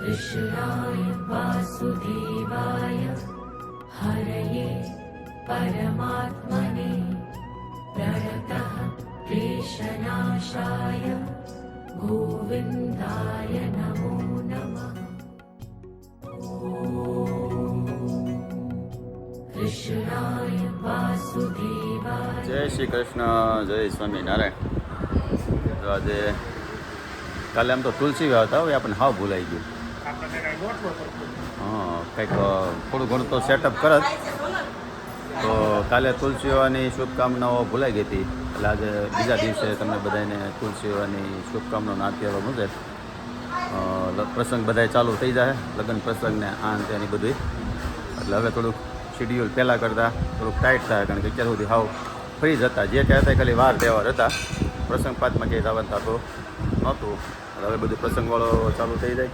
कृष्णाय वासुदेवाय हरये परमात्मने प्रणतः क्लेशनाशाय गोविन्दाय नमो नमः कृष्णाय वासुदेवाय જય શ્રી કૃષ્ણ જય સ્વામિનારાયણ તો આજે કાલે આમ તો તુલસી વાવતા હોય આપણને હાવ ભૂલાઈ ગયું હા, કંઈક થોડું ઘણું તો સેટઅપ કરત તો કાલે તુલસી વિવાહની શુભકામનાઓ ભૂલાઈ ગઈ હતી. એટલે આજે બીજા દિવસે તમને બધાને તુલસી વિવાહની શુભકામનાઓ નાત્ય મુજબ પ્રસંગ બધાય ચાલુ થઈ જાય લગ્ન પ્રસંગને આ ને તેની બધી એટલે હવે થોડુંક શેડ્યુલ પહેલાં કરતાં થોડુંક ટાઈટ થાય, કારણ કે અત્યાર સુધી હાવ ફ્રી જ હતા. જે કહેતા ખાલી વાર તહેવાર હતા. પ્રસંગ પાંચમાં ક્યાંય જવાનું થતું નહોતું. હવે બધું પ્રસંગવાળો ચાલુ થઈ જાય.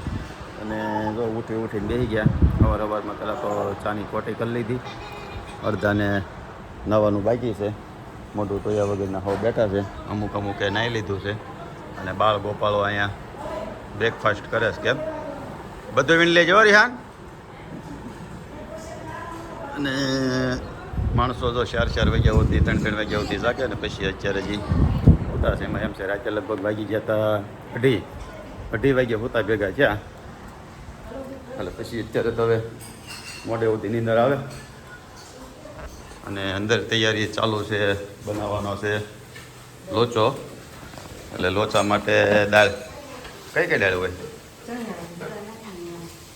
અને જો ઉઠી ઉઠીને બેસી ગયા. અવાર અવારમાં પહેલાં તો ચાની કોટી કરી લીધી. અડધાને નવાનું બાકી છે. મોઢું ધોયા વગરના હવે બેઠા છે. અમુક અમુકે નાહી લીધું છે. અને બાળ ગોપાળો અહીંયા બ્રેકફાસ્ટ કરે છે કેમ? બધું વીણ લેજો રિહાન. અને માણસો જો ચાર ચાર વાગ્યા સુધી, ત્રણ ત્રણ વાગ્યા સુધી જાગે ને પછી અત્યારે હજી હોતા એમાં છે, રાતે લગભગ વાગી હતા અઢી. અઢી વાગ્યા હોતા ભેગા થયા. એટલે પછી અત્યારે તો હવે મોડે સુધી નીંદર આવે. અને અંદર તૈયારી ચાલુ છે, બનાવવાનો છે લોચો. એટલે લોચા માટે દાળ. કઈ કઈ દાળ હોય?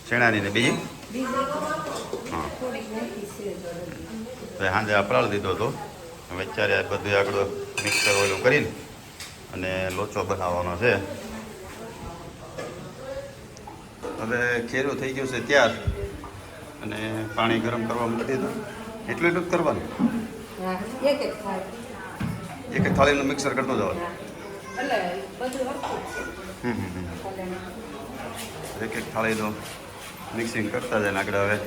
ચણાની ને બીજી? હા. સાંજે અપરાળ દીધો હતો. હવે અત્યારે બધું આગળ મિક્સર ઓલું કરીને અને લોચો બનાવવાનો છે. હવે ખેરું થઈ ગયું છે ત્યાર. અને પાણી ગરમ કરવા મૂકી દીધું. એટલું એટલું જ કરવાનું. એક એક થાળીનું મિક્સર કરતો જવાનું. એક એક થાળીનું મિક્સિંગ કરતા જાય ને આગળ હવે.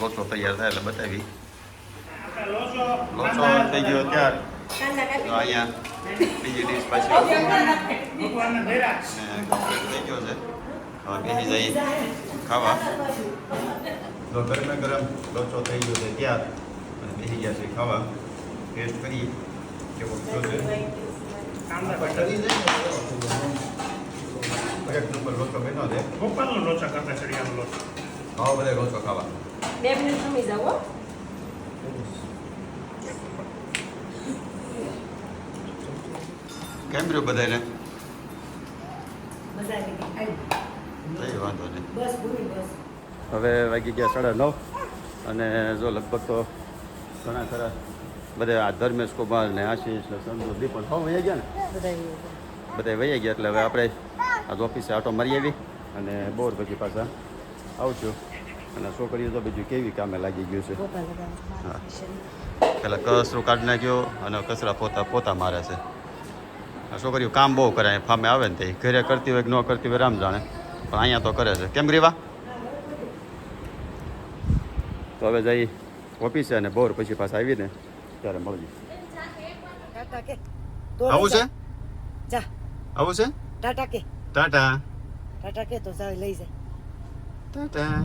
લોચો તૈયાર થાય એટલે બતાવી. લોચો થઈ ગયો ત્યાર. અહીંયા બીજી ડીશ પાછી. થઈ ગયો છે. હવે બેસી જઈએ ખાવા. તો ગરમે ગરમ લોચો થઈ ગયો છે ત્યાં અને બેસી ગયા છે ખાવા. ટેસ્ટ કરીએ. કેવો થયો છે? એક નંબર લોચો બન્યો છે. ગોપાલનો લોચા કરતા ચડિયાનો લોચો. આવો બધા લોચો ખાવા. બે મિનિટ સમી જાવ કેમ રહ્યું બધાને મજા આવી ગઈ. કઈ વાંધો નહીં. બસ ભૂલી બસ. હવે વાગી ગયા સાડા નવ અને જો લગભગ તો ઘણા ખરા બધા આ ધર્મેશ કુમાર ને આશીષ ને સંતોષ દીપક હો વહી ગયા ને? બધા બધા વહી ગયા એટલે હવે આપણે આજ ઓફિસે આટો મારી આવી અને બોર પછી પાછા આવશું. અને છોકરીઓ તો બીજું કેવી કામે લાગી ગયું છે? હા. પેલા કસરો કાઢી નાખ્યો અને કચરા પોતા પોતા મારે છે. છોકરીઓ કામ બહુ કરે ફામે આવે ને તે. ઘરે કરતી હોય કે ન કરતી હોય રામ જાણે. પણ અહીંયા તો કરે છે. કેમ રીવા તો હવે જઈ ઓફિસે અને બોર પછી પાછા આવીને ત્યારે કે. આવું છે? જા. આવું છે? ટાટા કે. ટાટા. ટાટા કે તો જાવ લઈ જાય. ટાટા.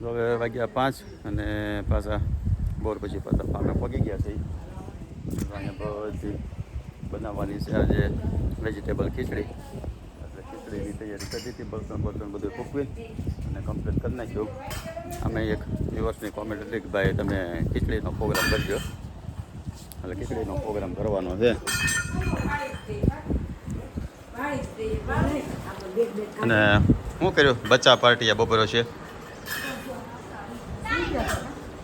તો હવે વાગ્યા પાંચ અને પાછા બોર પછી પાછા પાકા પગી ગયા છે. અહીંયા બધી બનાવવાની છે આજે. વેજીટેબલ ખીચડી. એટલે ખીચડીની તૈયારી કરી દીધી. બર્તન બર્તન બધું ફૂકવી અને કમ્પ્લીટ કરી નાખ્યું. અમે એક દિવસની કોમેન્ટ હતી કે ભાઈ તમે ખીચડીનો પ્રોગ્રામ કરજો. એટલે ખીચડીનો પ્રોગ્રામ કરવાનો છે. અને શું કર્યું? બચ્ચા પાર્ટી આ બપોરો છે?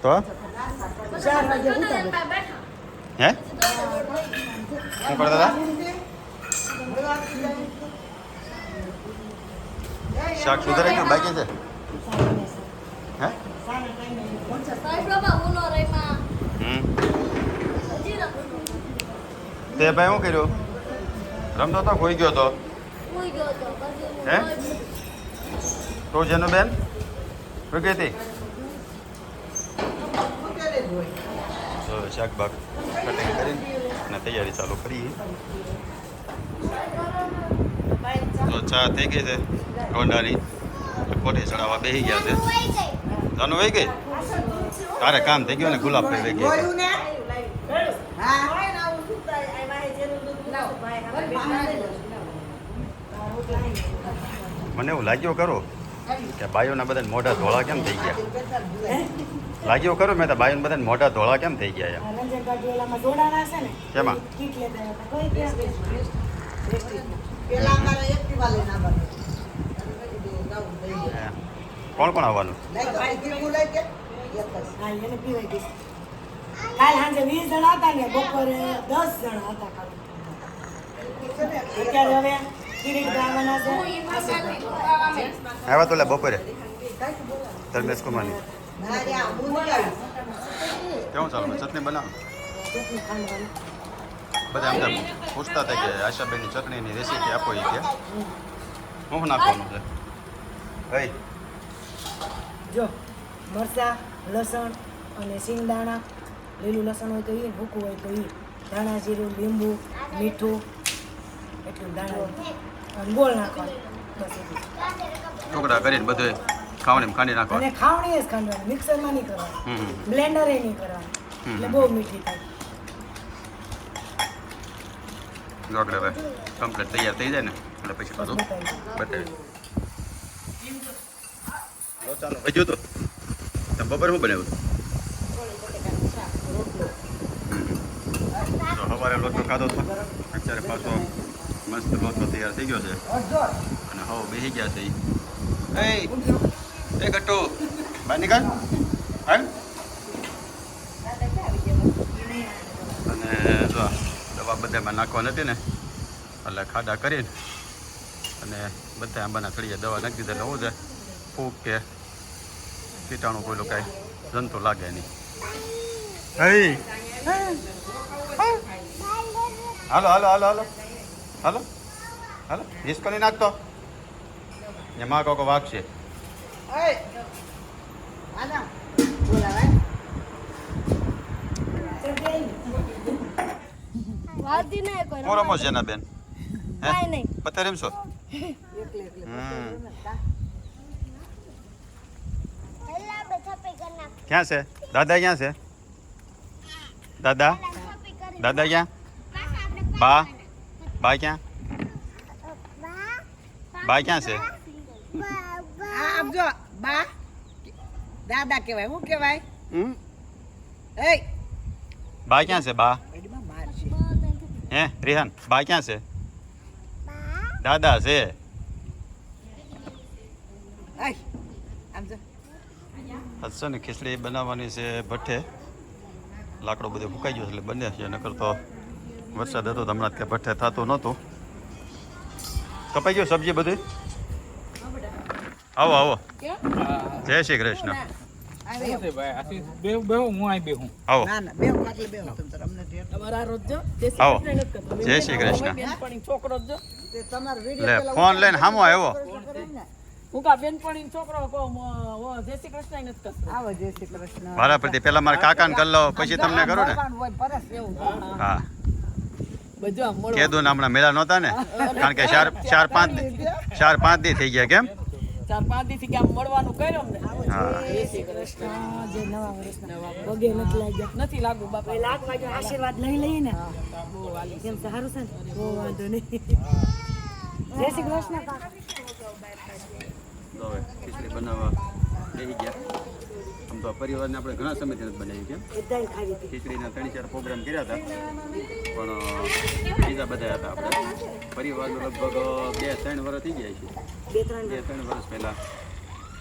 તો? હે. શું કરતા હતા? શાક સુધારાઈ કે બાકી છે? હે? તે ભાઈ શું કર્યું? રમતો તો ખોઈ ગયો તો. હે? તો જેનું બેન? શું કહેતી શાકભાગ કટિંગ કરીને અને તૈયારી ચાલુ કરીએ તો ચા થઈ ગઈ છે. ગોંડાની. કોઠી ચડાવવા બેસી ગયા છે. ધન વહી ગઈ? તારે કામ થઈ ગયું ને ગુલાબ ભાઈ વહી હા. મને એવું લાગ્યો કરો કે બાયોના બધા મોઢા ધોળા કેમ થઈ ગયા? લાગ્યો કરો મેં તો બાઈઓના બધા મોઢા ધોળા કેમ થઈ ગયા કેમાં? કોણ કોણ આવવાનું? કાલ સાંજે વીસ જણા હતા ને બપોરે દસ જણા હતા અત્યારે હવે આવ્યા તો લે બપોરે. ધર્મેશ કુમારની. કેવું ચાલો? ચટણી બનાવો. બધા અમને પૂછતા હતા કે આશાબેનની ચટણીની રેસીપી આપો એ કે. હું નાખવાનું છે? ભાઈ. જો મરચાં લસણ અને સિંગદાણા લીલું લસણ હોય તો એ ભૂકું હોય તો એ ધાણા જીરું લીંબુ મીઠું. એટલું દાણા અને ગોળ નાખવાનું. ટુકડા કરીને બધું ખાવણી ખાંડી અને નાખવાનું ખાવણી જ ખાંડવાની. મિક્સરમાં નહીં કરવાનું. બ્લેન્ડરે નહીં કરવાનું. એટલે બહુ મીઠી થાય. જો આગળ હવે કમ્પ્લીટ તૈયાર થઈ જાય ને, એટલે પછી બધું બતાવી ચાલો, વજ્યું તો. તમે બપોર શું બનાવ્યું તો સવારે લોચો ખાધો હતો. અત્યારે પાછો મસ્ત લોચો તૈયાર થઈ ગયો છે. અને હવે બેસી ગયા છે એ ગટ્ટુ, બહાર નીકળ. હાલ અને જો આ દવા બધામાં નાખવા નથી ને? એટલે ખાડા કરીને અને બધા આંબાના થળીએ દવા નાખી દીધા. એટલે છે ફૂગ કે કીટાણુ કોઈ કાંઈ જંતુ લાગે નહીં. હાલો હાલો હાલો હાલો. હાલો હાલો. હાલો કરી નાખતો એમાં કોકો વાગશે. વાતી ને કોઈ હું રમો છે બેન? હે? નહીં. પત્તે રમશો? ક્યાં છે? દાદા ક્યાં છે? દાદા? દાદા ક્યાં? બા? બા ક્યાં? બા બા ક્યાં છે? આપજો બા? દાદા કહેવાય. હું કહેવાય? હમ? એ બા ક્યાં છે બા. હે રિહાન બા ક્યાં છે? દાદા છે. આય આમ જો. આજ છે ને ખીચડી બનાવવાની છે ભઠ્ઠે. લાકડું બધું ફૂકાઈ ગયું એટલે બને છે નકર તો વરસાદ હતો તો હમણાં ત્યાં ભઠ્ઠે થતું નહોતું. કપાઈ ગયું સબ્જી બધી. આવો આવો. જય શ્રી કૃષ્ણ. ના ના જય શ્રી કૃષ્ણ તે તમારો લે વિડિયો પેલા ફોન લઈને હામો આવ્યો. મારા પેલા મારા કાકાને કરી લો પછી તમને કરું ને? હા. કેદું હમણાં મેળા નહોતા ને? કારણ કે ચાર ચાર પાંચ ચાર પાંચ દી થઈ ગયા કેમ? ચાર પાંચ દિવસથી કે આમ મળવાનું કર્યો ને હા. જય શ્રી કૃષ્ણ. જે નવા વર્ષના. પગે નથી લાગ્યા. નથી લાગુ બાપા. આશીર્વાદ લઈ લઈએ ને. બહુ વાલી કેમ સારું છે ને? બહુ વાંધો નહીં. જય શ્રી કૃષ્ણ ખીચડી બનાવવા બેસી ગયા. આમ તો પરિવારને આપણે ઘણા સમયથી નથી બનાવી કેમ? ખીચડીના ત્રણ ચાર પ્રોગ્રામ કર્યા હતા. પણ બીજા બધા હતા આપણે. પરિવારનો લગભગ બે ત્રણ વર્ષ થઈ ગયા છે. બે ત્રણ બે ત્રણ વર્ષ પહેલાં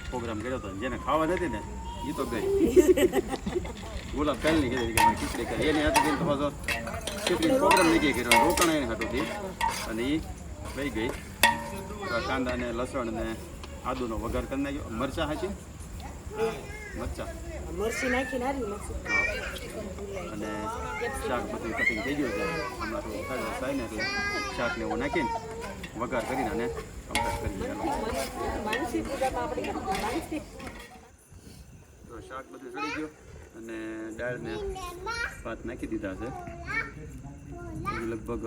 પ્રોગ્રામ કર્યો હતો. જેને ખાવા નથી ને એ તો ગઈ. ગુલાબ પહેલની કીધી કે ખીચડી કરી એની હાથે તો પાછો ખીચડી પ્રોગ્રામ નહીં કર્યો. રોકાણ એની હાથુંથી અને એ લઈ ગઈ. કાંદા ને લસણ ને આદુનો વઘાર કરી નાખ્યો. મરચાં હાચી? મરચાં. નાખી નારી અને શાક બધું કટિંગ થઈ ગયું છે. થોડું થાય થાય ને એટલે શાકને એવું નાખીને વઘાર કરીને અને કમ્પ્લીટ કરી દેવાનું તો શાક બધું ચડી ગયું અને દાળને ભાત નાખી દીધા છે. લગભગ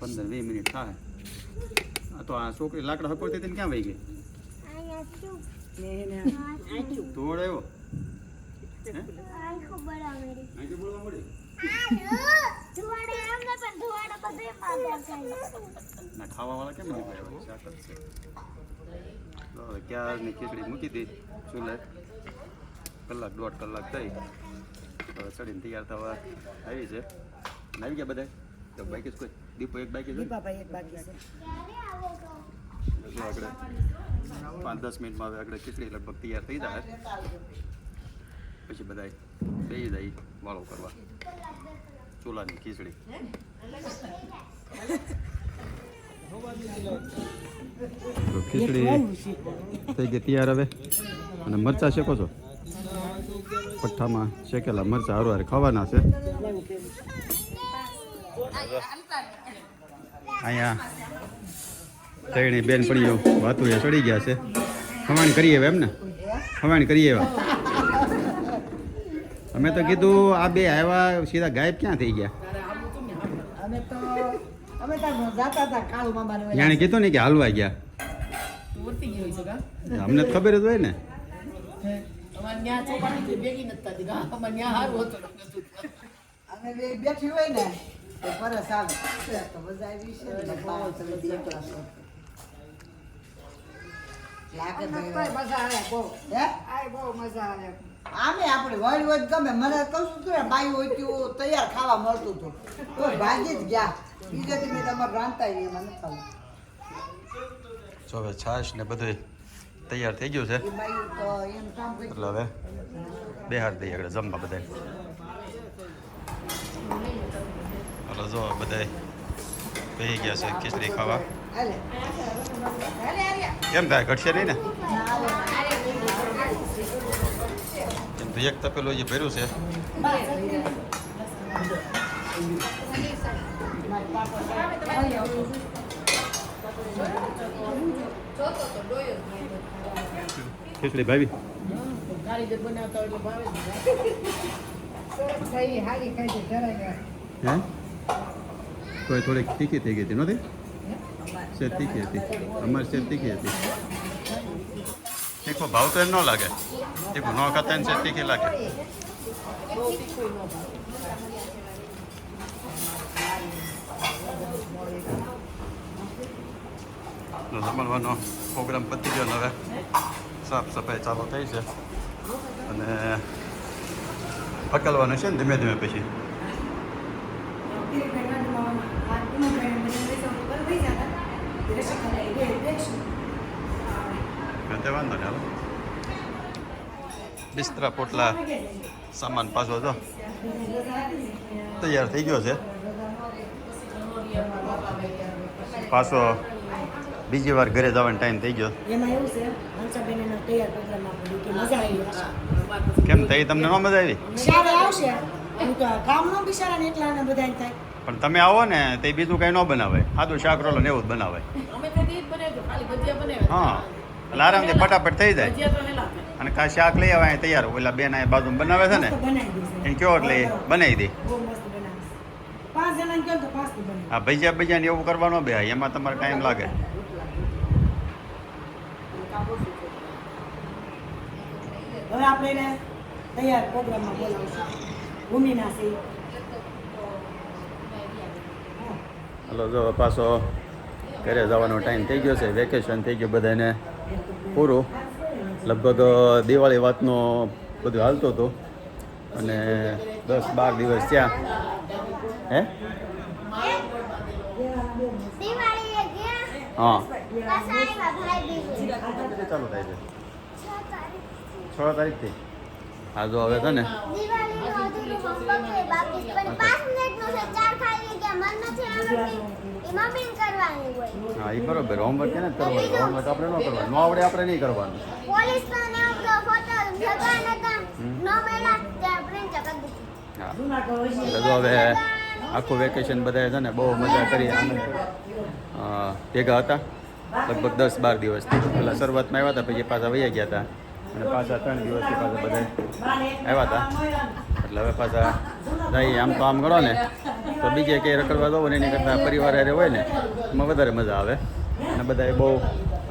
પંદર વીસ મિનિટ થાય. આ તો આ છોકરી લાકડા હકોતી હતી ને ક્યાં વહી ગઈ? ને ધોળ આવ્યો. બોલવા મળી ધુવાડે અમને પણ ધુવાડે બધે પાદર થાય ના ખાવાવાળા કેમ છે તો હવે ક્યારની ખીચડી મૂકી હતી ચૂલે? કલાક દોઢ કલાક થઈ. હવે ચડીને તૈયાર થવા આવી છે. આવી ગયા બધા તો બાકી કોઈ? દીપો એક બાકી છે? દીપાભાઈ એક બાકી છે. જો આગળ પાંચ દસ મિનિટમાં હવે આગળ ખીચડી લગભગ તૈયાર થઈ જાય. પછી બધા બેસી દઈ વાળો કરવા. ચૂલાની ખીચડી. ખીચડી થઈ ગઈ તૈયાર હવે. અને મરચાં શેકો છો? પઠ્ઠામાં શેકેલા મરચાં હારું હારે ખાવાના છે. અહીંયા ત્રણેય બેનપણીઓ વાતું એ ચડી ગયા છે. ખવાણ કરીએ એમ ને ખવાણ કરીએ એવા? અમે તો કીધું આ બે આવ્યા સીધા ગાયબ ક્યાં થઈ ગયા? અમે તો અમે. જાણે કીધું ને કે હાલવા ગયા. અમને તો ખબર જ હોય ને. બેઠી હોય ને પરસ આવે. તો મજા આવી છે. ને બહુ મજા આવે. બહુ હે આય બહુ મજા આવે. આમે આપણે વળી વળી ગમે મને કહું છું તું બાઈ હોય તો તૈયાર ખાવા મળતું હતું. તો ભાગી જ ગયા. બીજેથી મેં તમારે રાંધતા એ મને ખાવું જો હવે છાશ ને બધું તૈયાર થઈ ગયું છે. તો એટલે હવે બેહાર દઈએ આગળ જમવા બધા એટલે જો બધા બેહી ગયા છે ખીચડી ખાવા. કેમ થાય ઘટશે નહીં ને? તો એક તપેલો જે ભર્યું છે ખીચડી ભાવી કોઈ થોડીક તીખી થઈ ગઈ હતી નથી શેર તીખી હતી અમારી શેર તીખી હતી તીખો ભાવ તો એમ ન લાગે તીખું ન ખાતા શેર તીખી લાગે જમણવાનો પ્રોગ્રામ પતી ગયો ને હવે સાફ સફાઈ ચાલુ થઈ છે અને પકડવાનું છે ને ધીમે ધીમે પછી વાંધો નહીં હાલો બિસ્તરા પોટલા સામાન પાછો જો. તૈયાર થઈ ગયો છે. પાછો બીજી વાર ઘરે જવાનો ટાઈમ થઈ ગયો. કેમ થઈ તમને ન મજા આવી? પણ તમે આવો ને તે બીજું કઈ ન બનાવે સાદું શાક રોલો ને એવું જ બનાવે હા એટલે આરામથી ફટાફટ થઈ જાય. અને કા શાક લઈ આવે અહીં તૈયાર ઓલા બેન અહીં બાજુ બનાવે છે ને એને કયો એટલે એ બનાવી દે. બહુ મસ્ત બનાવે પાંચ જણા કહો તો પાંચ બનાવે આ ભજીયા ભજીયા ને એવું કરવાનો બે એમાં તમારે ટાઈમ લાગે. હવે આપણે તૈયાર પ્રોગ્રામમાં બોલાવશું. ભૂમિના છે. હલો જો પાછો ઘરે જવાનો ટાઈમ થઈ ગયો છે વેકેશન થઈ ગયું બધાને પૂરું. લગભગ દિવાળી વાતનો બધું હાલતો હતું. અને દસ બાર દિવસ ત્યાં હે? હા. ચાલુ થાય છે. છ તારીખથી? હા જો હવે છે ને. દિવાળીનું અધૂરું homework છે બાકી છે. પણ પાંચ મિનિટનું છે ચાર ખાઈ ગયા મન નથી આવડતી એ મમ્મીને કરવાની હોય. હા એ બરોબર હોમવર્ક છે ને કરવાનું. હોમવર્ક આપણે ન કરવાનું. ન આવડે આપણે નહીં કરવાનું. હા. હવે આખું વેકેશન બધા છે ને બહુ મજા કરી. આનંદ ભેગા હતા. લગભગ દસ બાર દિવસથી. પહેલાં શરૂઆતમાં આવ્યા હતા પછી પાછા વૈયા ગયા હતા. અને પાછા ત્રણ દિવસથી પાછા બધા આવ્યા હતા. એટલે હવે પાછા જઈએ. આમ તો આમ ગણો ને, તો બીજે ક્યાંય રખડવા દો ને એની કરતાં પરિવાર હારે હોય ને, એમાં વધારે મજા આવે. અને બધાએ બહુ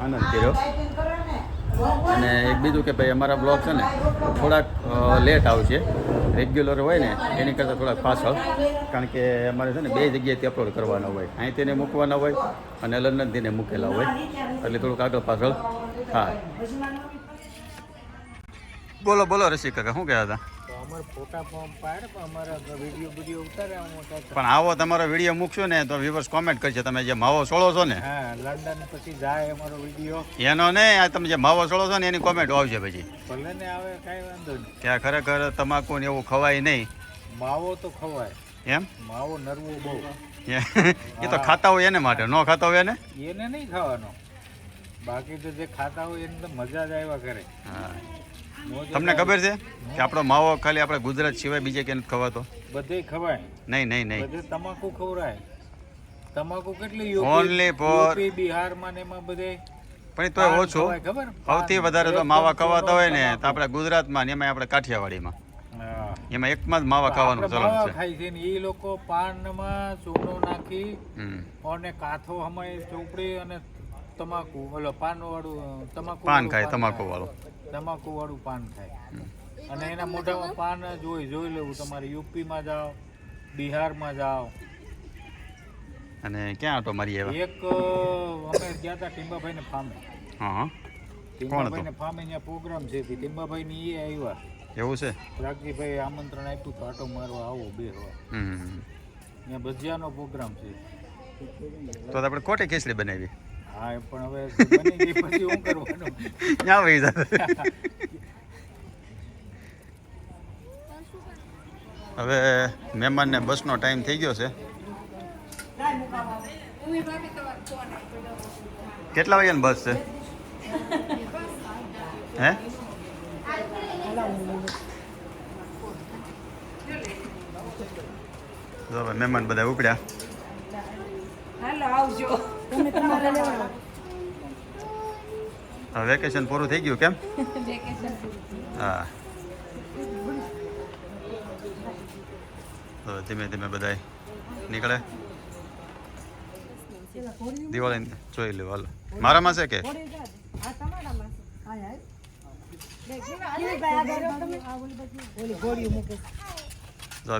આનંદ કર્યો. અને એક બીજું કે ભાઈ, અમારા બ્લોગ છે ને, થોડાક લેટ આવશે. રેગ્યુલર હોય ને, એની કરતાં થોડાક પાછળ. કારણ કે અમારે છે ને બે જગ્યાએથી અપલોડ કરવાના હોય. અહીં તેને મૂકવાના હોય અને લંડનથી ને મૂકેલા હોય. એટલે થોડુંક આગળ પાછળ. હા. બોલો બોલો રસિક કાકા શું કહેતા હતા? પણ આવો તમારો વીડિયો મૂકશો ને તો વ્યુવર્સ કોમેન્ટ કરશે તમે જે માવો સોળો છો ને. લંડન પછી જાય અમારો વીડિયો. એનો નહીં આ તમે જે માવો સોળો છો ને એની કોમેન્ટ આવશે પછી. ભલે ને આવે કાંઈ વાંધો નહીં. કે ખરેખર તમાકુ ને એવું ખવાય નહીં. માવો તો ખવાય. એમ? માવો નરવો બહુ. એ તો ખાતા હોય એને માટે ન ખાતા હોય એને? એને નહીં ખાવાનો. બાકી તો જે ખાતા હોય એને તો મજા જ આવ્યા કરે. હા. તમને ખબર છે કે આપણો માવો ખાલી આપણે ગુજરાત સિવાય બીજે ક્યાંય નથી ખવાતો? બધે ખવાય. નહીં નહીં નહીં. બધે તમાકુ ખવરાય તમાકુ કેટલી ઓનલી ફોર બિહારમાં ને એમાં બધે પણ તો ઓછું. સૌથી વધારે તો માવા ખવાતા હોય ને તો આપણે ગુજરાતમાં ને એમાં આપણે કાઠિયાવાડીમાં. એમાં એકમાં જ માવા ખાવાનું ચલણ છે. ખાય છે ને એ લોકો પાનમાં ચૂનો નાખી અને કાથો હમાય ચોપડી અને તમાકુ ઓલો પાન વાળું તમાકુ પાન ખાય તમાકુ વાળું તમાકુ વાળું પાન થાય અને એના મોઢામાં પાન જોઈ જોઈ લેવું. તમારે યુપીમાં જાઓ બિહારમાં જાઓ. અને ક્યાં હતો મારી એવા એક અમે ગયા હતા ટીમ્બાભાઈને ફામે. હા હા. ટીમ્બાભાઈને ફામે અહીંયા પ્રોગ્રામ છે ટીમ્બાભાઈ ની એ આવ્યા. એવું છે? રાગજીભાઈ આમંત્રણ આપ્યું તો આટો મારવા આવો બે હવા. અહીંયા ભજીયાનો પ્રોગ્રામ છે. તો તો આપણે કોટે ખેસડી બનાવી? હા એ પણ હવે બની ગઈ પછી વહી હવે મહેમાનને બસનો ટાઈમ થઈ ગયો છે. કેટલા વાગ્યાની બસ છે? હે? જો મહેમાન બધા ઉપડ્યા. હાલો આવજો. તમે તમારે લેવાના હવે વેકેશન પૂરું થઈ ગયું કેમ? હા. તો ધીમે ધીમે બધા નીકળે. દિવાળી જોઈ લે હાલો. મારામાં છે કે?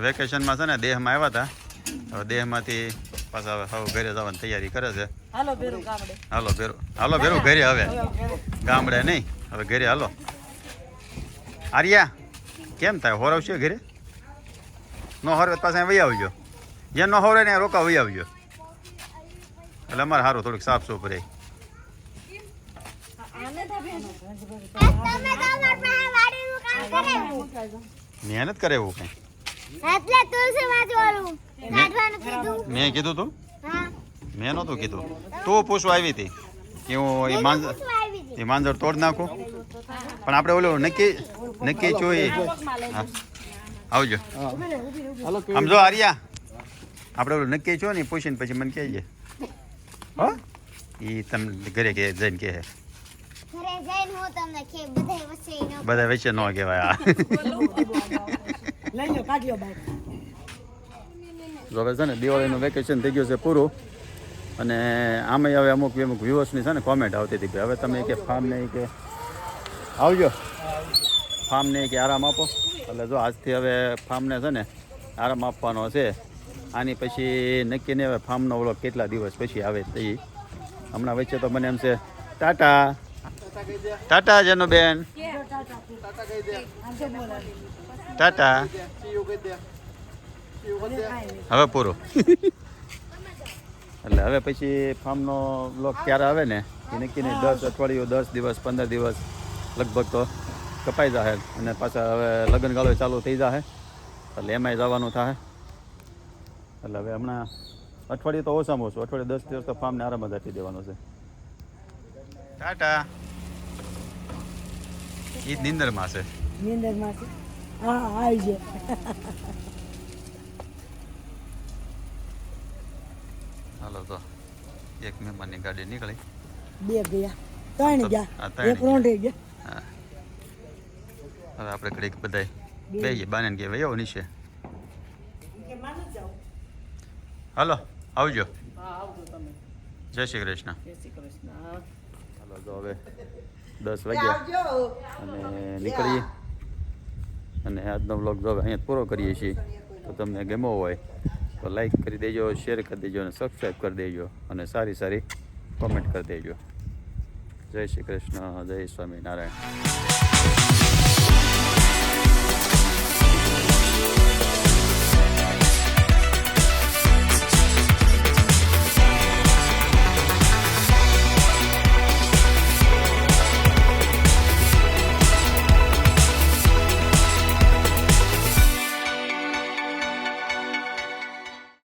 વેકેશનમાં છે ને દેહમાં આવ્યા હતા. હવે દેહમાંથી પાછા હવે હવે ઘરે જવાની તૈયારી કરે છે. હાલો ભેરું ગામડે. હાલો ભેરું. હાલો ભેરું ઘરે હવે. ગામડે નહીં. હવે ઘરે હાલો. આર્યા કેમ થાય? હોરવશે ઘરે? નો હોરવે પાછા વહી આવજો. જ્યાં ન હોરે ને રોકા વહી આવજો. એટલે અમારે સારું થોડીક સાફ સૂફ રહે તમે તો અમારા પાસે વાડીનું કામ કરાવ્યું. મહેનત કરે એવું કંઈ. એટલે તુલસી માં જોડું કાઢવાનું કીધું. મેં કીધું તું? હા. મેં નહોતું કીધું. તું પૂછવા આવી હતી કે હું એ માંજર એ માંજર તોડ નાખું? પણ આપણે ઓલું નક્કી નક્કી જોઈએ હા. આવજો. આમ જો આર્યા. આપણે ઓલું નક્કી છો ને પૂછીને પછી મને કહેજે. હો? એ તમને ઘરે કે જઈને કહે. ઘરે જઈને હું તમને કે બધાય વચ્ચે નો બધા વચ્ચે ન કહેવાય આ. લઈ લો કાઢ્યો બાઈક હવે છે ને દિવાળીનું વેકેશન થઈ ગયું છે પૂરું. અને આમે હવે અમુક અમુક વ્યુઅર્સની છે ને કોમેન્ટ આવતી હતી કે હવે તમે કે ફાર્મને કે આવજો. ફાર્મને કે આરામ આપો. એટલે જો આજથી હવે ફાર્મને છે ને આરામ આપવાનો છે. આની પછી નક્કી નહીં હવે ફાર્મનો ઓલો કેટલા દિવસ પછી આવે તે. હમણાં વચ્ચે તો મને એમ છે ટાટા. ટાટા જેનો બેન. ટાટા. હવે પૂરું. એટલે હવે પછી ફાર્મનો બ્લોક ક્યારે આવે ને એ નક્કી નહીં દસ અઠવાડિયું દસ દિવસ પંદર દિવસ લગભગ તો કપાઈ જશે અને પાછા હવે લગ્ન ગાળો ચાલુ થઈ જશે એટલે એમાંય જવાનું થાય એટલે હવે હમણાં અઠવાડિયું તો ઓછામાં ઓછું અઠવાડિયે દસ દિવસ તો ફાર્મને આરામ જ આપી દેવાનો છે. ટાટા. એ નિંદરમાં છે. નીંદરમાં છે. હા આવી છે. હાલો તો એક મહેમાનની ગાડી નીકળી. બે ગયા ત્રણ ગયા. એક રોંઢે ગયા. હા. હવે આપણે ઘડીક બધાય ગયા બાને ગયા વયો નીચે. હાલો આવજો. જય શ્રી કૃષ્ણ. જય શ્રી કૃષ્ણ. હાલો તો હવે દસ વાગ્યા. અને નીકળીએ. અને આજનો બ્લોગ જો અહીંયા પૂરો કરીએ છીએ. તો તમને ગમો હોય તો લાઈક કરી દેજો શેર કરી દેજો અને સબસ્ક્રાઈબ કરી દેજો અને સારી સારી કોમેન્ટ કરી દેજો. જય શ્રી કૃષ્ણ, જય સ્વામિનારાયણ.